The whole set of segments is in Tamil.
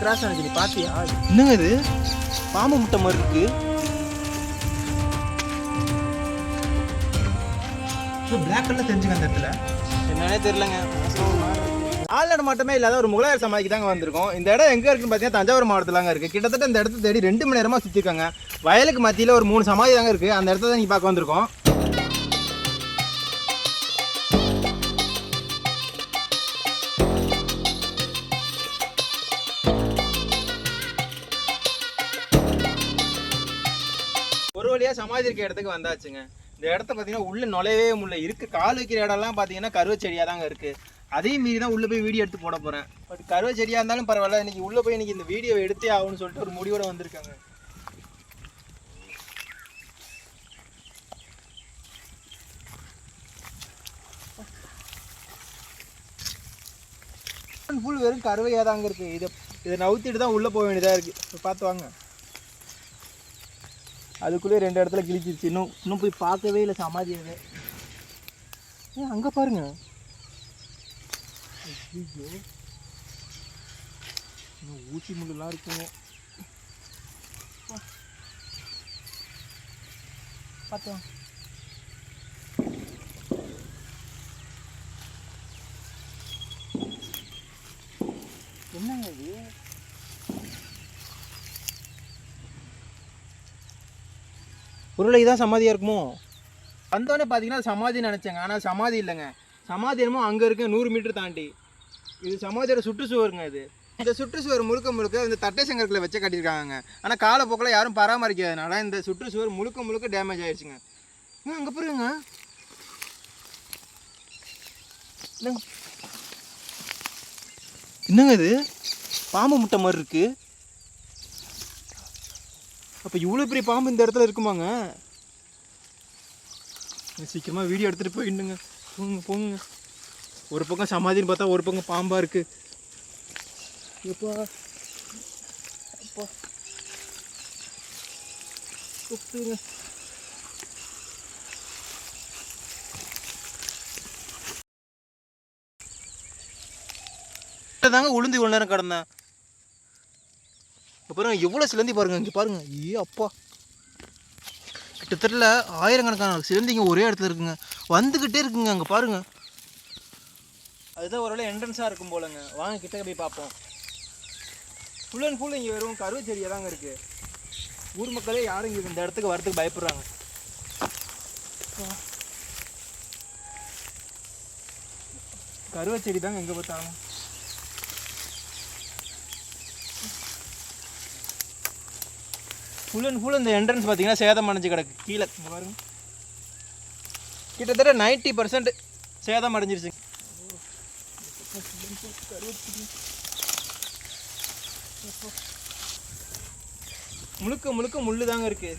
கிராஸ் ஆனது நீ பாத்தியா? என்னங்க இது? பாம்பு முட்டை மாதிரி இருக்கு. பிளாக் கலர் தெரிஞ்சுக்க அந்த இடத்துல? என்னன்னே தெரியலங்க. ஆள்நாடு மட்டுமே இல்லாத ஒரு முகலாயர் சமாதிக்கு தாங்க வந்திருக்கோம். இந்த இடம் எங்கே இருக்குன்னு பார்த்தீங்கன்னா தஞ்சாவூர் மாவட்டத்திலாங்க இருக்குது கிட்டத்தட்ட இந்த இடத்த தேடி ரெண்டு மணி நேரமாக சுற்றிருக்காங்க வயலுக்கு மத்தியில் ஒரு மூணு சமாதி தாங்க இருக்குது அந்த இடத்த தான் நீங்கள் பார்க்க வந்திருக்கோம். வழியாக சமாதி இருக்க இடத்துக்கு வந்தாச்சுங்க. இந்த இடத்த பார்த்தீங்கன்னா உள்ள நுழையவே முடியல. இருக்கு கால் வைக்கிற இடம்லாம் பார்த்தீங்கன்னா கருவை செடியாக தாங்க இருக்கு. அதையும் மீறி தான் உள்ளே போய் வீடியோ எடுத்து போட போகிறேன் பட் கருவை செடியாக இருந்தாலும் பரவாயில்ல. இன்னைக்கு உள்ளே போய் இன்னைக்கு இந்த வீடியோ எடுத்தே ஆகும்னு சொல்லிட்டு ஒரு முடிவோட வந்திருக்காங்க. ஃபுல் வெறும் கருவையாக தாங்க இருக்கு. இதை இதை நவுத்திட்டு தான் உள்ளே போக வேண்டியதாக இருக்குது இப்போ பார்த்து வாங்க. அதுக்குள்ளேயே ரெண்டு இடத்துல கிழிச்சிருச்சு. இன்னும் இன்னும் போய் பார்க்கவே இல்லை சமாதியவே ஏன் அங்கே பாருங்க. இன்னும் ஊசி முள்ளுலாம் இருக்குங்க பார்த்தோம். என்னங்க இது? உருளை தான் சமாதியாக இருக்குமோ? வந்தோடனே பார்த்தீங்கன்னா சமாதி நினச்சேங்க. ஆனால் சமாதி இல்லைங்க. சமாதி என்னமோ அங்கே இருக்கு நூறு மீட்டர் தாண்டி. இது சமாதியோட சுற்றுச்சுவருங்க இது. இந்த சுற்றுச்சுவர் முழுக்க முழுக்க இந்த தட்டை செங்கற்களை வச்சு கட்டியிருக்காங்க ஆனால் காலப்போக்கில் யாரும் பராமரிக்காதனால இந்த சுற்றுச்சுவர் முழுக்க முழுக்க டேமேஜ் ஆயிடுச்சுங்க அங்கே பாருங்க. என்னங்க? இது? பாம்பு முட்டை மாதிரி இருக்குது அப்போ இவ்வளோ பெரிய பாம்பு இந்த இடத்துல இருக்குமாங்க? சீக்கிரமாக வீடியோ எடுத்துகிட்டு போயிடுங்க போங்க போங்க. ஒரு பக்கம் சமாதின்னு பார்த்தா ஒரு பக்கம் பாம்பாக இருக்கு. எப்பா? அப்பா கூப்பிட்டுங்க தாங்க உளுந்து இவ்வளோ நேரம் கிடந்தேன். இப்போ பாருங்க எவ்வளோ சிலந்தி பாருங்க இங்கே பாருங்க. ஏ அப்பா. கிட்டத்தட்ட ஆயிரக்கணக்கான சிலந்திங்க ஒரே இடத்துல இருக்குங்க. வந்துக்கிட்டே இருக்குங்க அங்கே பாருங்க. அதுதான் ஒரு என்ட்ரன்ஸாக இருக்கும் போலங்க. வாங்க கிட்ட போய் பார்ப்போம். ஃபுல் அண்ட் ஃபுல் இங்கே வெறும் கருவ செடியாக தாங்க இருக்குது ஊர் மக்களே யாரும் இங்கே இந்த இடத்துக்கு வரதுக்கு பயப்படுறாங்க. கருவ செடி தாங்க எங்கே பார்த்தாலும். ஃபுல் அண்ட் ஃபுல் இந்த என்ட்ரன்ஸ் பார்த்தீங்கன்னா சேதம் அடைஞ்சு கிடக்கு. கீழே பாருங்க. கிட்டத்தட்ட நைன்ட்டி பர்சன்ட் சேதம் அடைஞ்சிருச்சு. முழுக்க முழுக்க முள்ளு தாங்க இருக்கு.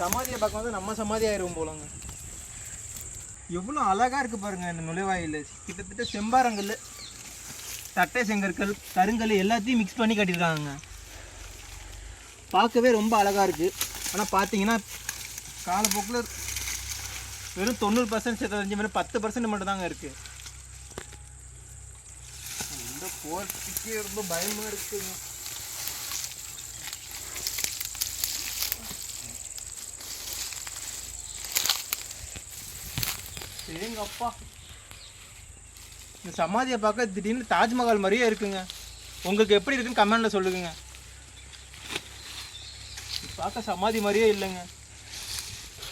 சமாதியை பார்க்கும்போது நம்ம சமாதி ஆயிரும் போலங்க. எவ்வளோ அழகாக இருக்குது பாருங்க இந்த நுழைவாயில். கிட்டத்தட்ட செம்பாரங்கல் தட்டை செங்கற்கள் கருங்கல் எல்லாத்தையும் மிக்ஸ் பண்ணி கட்டியிருக்காங்க. பார்க்கவே ரொம்ப அழகாக இருக்குது ஆனால் பார்த்தீங்கன்னா காலப்போக்கில் வெறும் தொண்ணூறு பர்சன்ட் சேர்த்தஞ்சு வெறும் பத்து பர்சன்ட் மட்டும் தாங்க இருக்குது இந்த போகிறதுக்கே ரொம்ப பயமாக இருக்குங்க. சரிங்கப்பா அப்பா. இந்த சமாதியை பார்க்க திடீர்னு தாஜ்மஹால் மாதிரியே இருக்குங்க. உங்களுக்கு எப்படி இருக்குன்னு கமெண்டில் சொல்லுங்க. பார்க்க சமாதி மாதிரியே இல்லைங்க.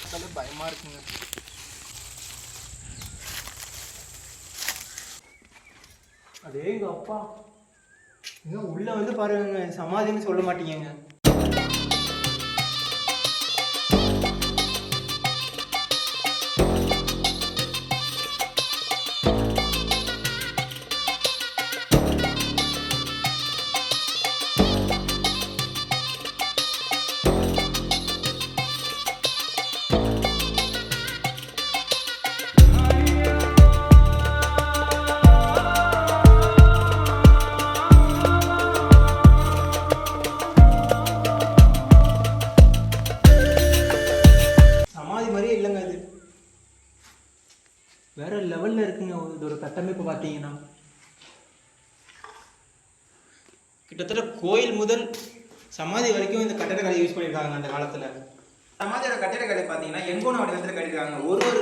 அதெல்லாம் பயமாக இருக்குங்க. அதே எங்கள் அப்பா இன்னும் உள்ளே வந்து பாருங்க சமாதின்னு சொல்ல மாட்டீங்க சமாதி மாதிரியே இல்லைங்க அது. வேற லெவல்ல இருக்குங்க இதோட கட்டமைப்பு பார்த்தீங்கன்னா. கிட்டத்தட்ட கோயில் முதல் சமாதி வரைக்கும் இந்த கட்டடக்கலை யூஸ் பண்ணியிருக்காங்க அந்த காலத்தில். சமாதியோட கட்டடக்கலை பார்த்தீங்கன்னா எங்கோன வடிவத்தில் கட்டிருக்காங்க ஒரு ஒரு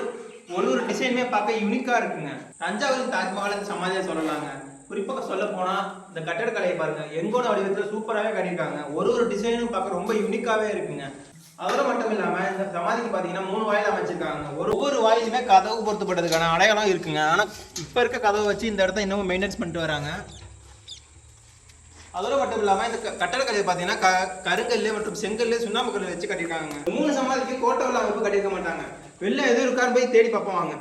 ஒரு ஒரு டிசைனுமே பார்க்க யூனிக்காக இருக்குங்க. தஞ்சாவூரின் தாஜ்மஹால் இந்த சமாதியை சொல்லலாங்க. குறிப்பாக சொல்ல போனால் இந்த கட்டடக்கலையை பாருங்க. எங்கோன வடிவத்தில் சூப்பராகவே கட்டியிருக்காங்க. ஒரு ஒரு டிசைனும் பார்க்க ரொம்ப யூனிக்காகவே இருக்குங்க. அதோட மட்டும் இல்லாமல் இந்த சமாதிக்கு பார்த்தீங்கன்னா மூணு வாயில் அமைச்சிருக்காங்க ஒரு ஒவ்வொரு வாயிலுமே கதவு பொருத்தப்பட்டதுக்கான அடையாளம் இருக்குங்க. ஆனால் இப்போ இருக்க கதவை வச்சு இந்த இடத்த இன்னமும் மெயின்டைன்ஸ் பண்ணிட்டு வராங்க. அதோட மட்டும் இல்லாமல் இந்த கட்டடக்கலையை பார்த்தீங்கன்னா க கருங்கல் மற்றும் செங்கல் சுண்ணாம்பு கல் வச்சு கட்டியிருக்காங்க. இந்த மூணு சமாதிக்கு கோட்டை உள்ள அமைப்பு கட்டியிருக்க மாட்டாங்க. வெளில எதுவும் இருக்கான்னு போய் தேடி பார்ப்போம் வாங்க.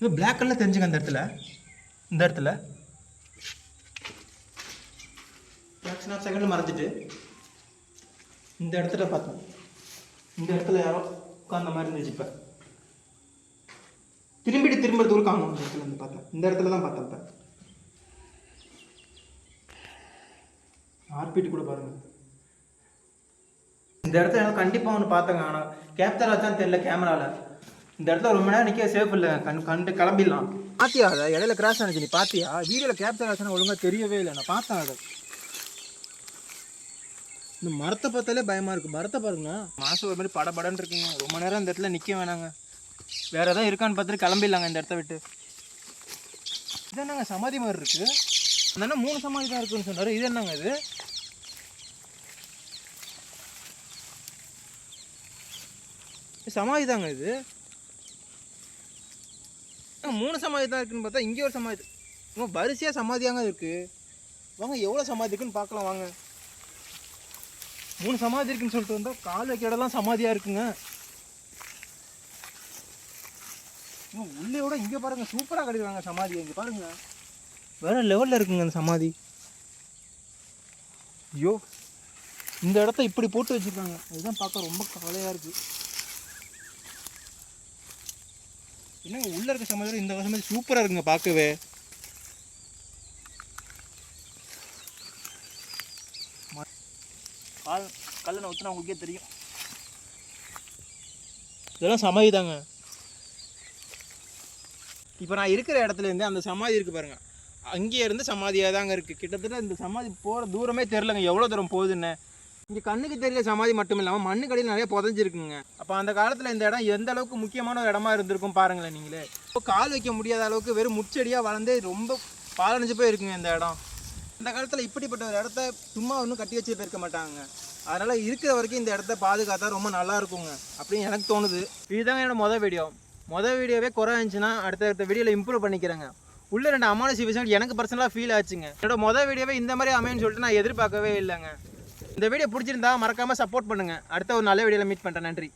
இது பிளாக் கலர் தெரிஞ்சுங்க அந்த இடத்துல. இந்த இடத்துல. ஃப்ராக்ஷன் ஆஃப் செகண்ட் மறைஞ்சிட்டு இந்த இடத்துல பார்த்தோம். இந்த இடத்துல யாரோ உட்கார்ந்த மாதிரி இருந்துச்சு இப்போ. திரும்பிட்டு திரும்புறதுக்குள்ள காணும். இந்த இடத்துல இருந்து பார்த்தேன் இந்த இடத்துல தான் பார்த்தேன் இப்போ. ஆர்பிட்டு கூட பாருங்க. இந்த இடத்துல எனக்கு கண்டிப்பாக ஒன்று பார்த்தேங்க. ஆனால் கேப்சர் ஆச்சான்னு தெரியல கேமராவில் இந்த இடத்துல ரொம்ப நேரம் நிற்க சேஃப் இல்லை. கண் கண்டு கிளம்பிடலாம். பாத்தியா அதை இடையில கிராஸ் ஆனிச்சு. நீ பாத்தியா? வீடியோவில் கேப்சர் ஆச்சுன்னா ஒழுங்காக தெரியவே இல்லை. நான் பார்த்தேன் அதை. இந்த மரத்தை பார்த்தாலே பயமாக இருக்குது மரத்தை பாருங்க. மாதம் ஒரு மாதிரி படபடன்னு இருக்குங்க. ரொம்ப நேரம் இந்த இடத்துல நிற்க வேணாங்க. வேற எதாவது இருக்கான்னு பார்த்துட்டு கிளம்பிடலாங்க இந்த இடத்த விட்டு. இது என்னங்க சமாதி மாதிரி இருக்கு? அந்த மூணு சமாதி தான் இருக்குன்னு சொன்னார். இது என்னங்க இது? சமாதி தாங்க இது. மூணு சமாதி தான் இருக்குன்னு பார்த்தா இங்கே ஒரு சமாதி. வரிசையாக சமாதியாங்க இருக்கு. வாங்க எவ்வளோ சமாதி இருக்குன்னு பார்க்கலாம் வாங்க. மூணு சமாதி இருக்குன்னு சொல்லிட்டு வந்தால் கால் வைக்கிற இடம்லாம் சமாதியாக இருக்குங்க உள்ளே விட இங்கே பாருங்க சூப்பராக கிடைக்கிறாங்க சமாதி. இங்கே பாருங்க. வேற லெவலில் இருக்குங்க அந்த சமாதி. ஐயோ இந்த இடத்த இப்படி போட்டு வச்சுருக்காங்க. அதுதான் பார்க்க ரொம்ப கவலையாக இருக்கு. என்னங்க உள்ளே இருக்க சமாதி இந்த சமாதி சூப்பராக இருக்குங்க பார்க்கவே. கால் கல்லை ஊற்றினா உங்களுக்கே தெரியும். இதெல்லாம் சமாதி தாங்க. இப்போ நான் இருக்கிற இடத்துல இருந்து அந்த சமாதி இருக்கு பாருங்க. அங்கேயே இருந்து சமாதியாக தாங்க இருக்கு. கிட்டத்தட்ட இந்த சமாதி போகிற தூரமே தெரிலங்க எவ்வளோ தூரம் போகுதுன்னு. இங்கே கண்ணுக்கு தெரியல சமாதி மட்டும் இல்லாமல் மண்ணுக்கடியில் நிறைய புதஞ்சிருக்குங்க. அப்போ அந்த காலத்தில் இந்த இடம் எந்த அளவுக்கு முக்கியமான ஒரு இடமா இருந்திருக்கும் பாருங்களேன் நீங்களே. இப்போ கால் வைக்க முடியாத அளவுக்கு வெறும் முச்செடியாக வளர்ந்து ரொம்ப பாலடைஞ்சு போய் இருக்குங்க இந்த இடம். இந்த காலத்தில் இப்படிப்பட்ட ஒரு இடத்த சும்மா ஒன்றும் கட்டி வச்சு போயிருக்க மாட்டாங்க. அதனால் இருக்கிற வரைக்கும் இந்த இடத்த பாதுகாத்தா ரொம்ப நல்லா இருக்குங்க அப்படின்னு எனக்கு தோணுது. இதுதாங்க என்னோட மொதல் வீடியோ மொதல் வீடியோவே குறை இருந்துச்சுன்னா அடுத்த அடுத்த வீடியோவில் இம்ப்ரூவ் பண்ணிக்கிறேங்க. உள்ள ரெண்டு அம்மான சிச்சுவேஷன் எனக்கு பர்சனலாக ஃபீல் ஆச்சுங்க. என்னோட மொதல் வீடியோவே இந்த மாதிரி அமையன்னு சொல்லிட்டு நான் எதிர்பார்க்கவே இல்லைங்க. இந்த வீடியோ பிடிச்சிருந்தா மறக்காமல் சப்போர்ட் பண்ணுங்கள் அடுத்த ஒரு நல்ல வீடியோவில் மீட் பண்ணுறேன் நன்றி.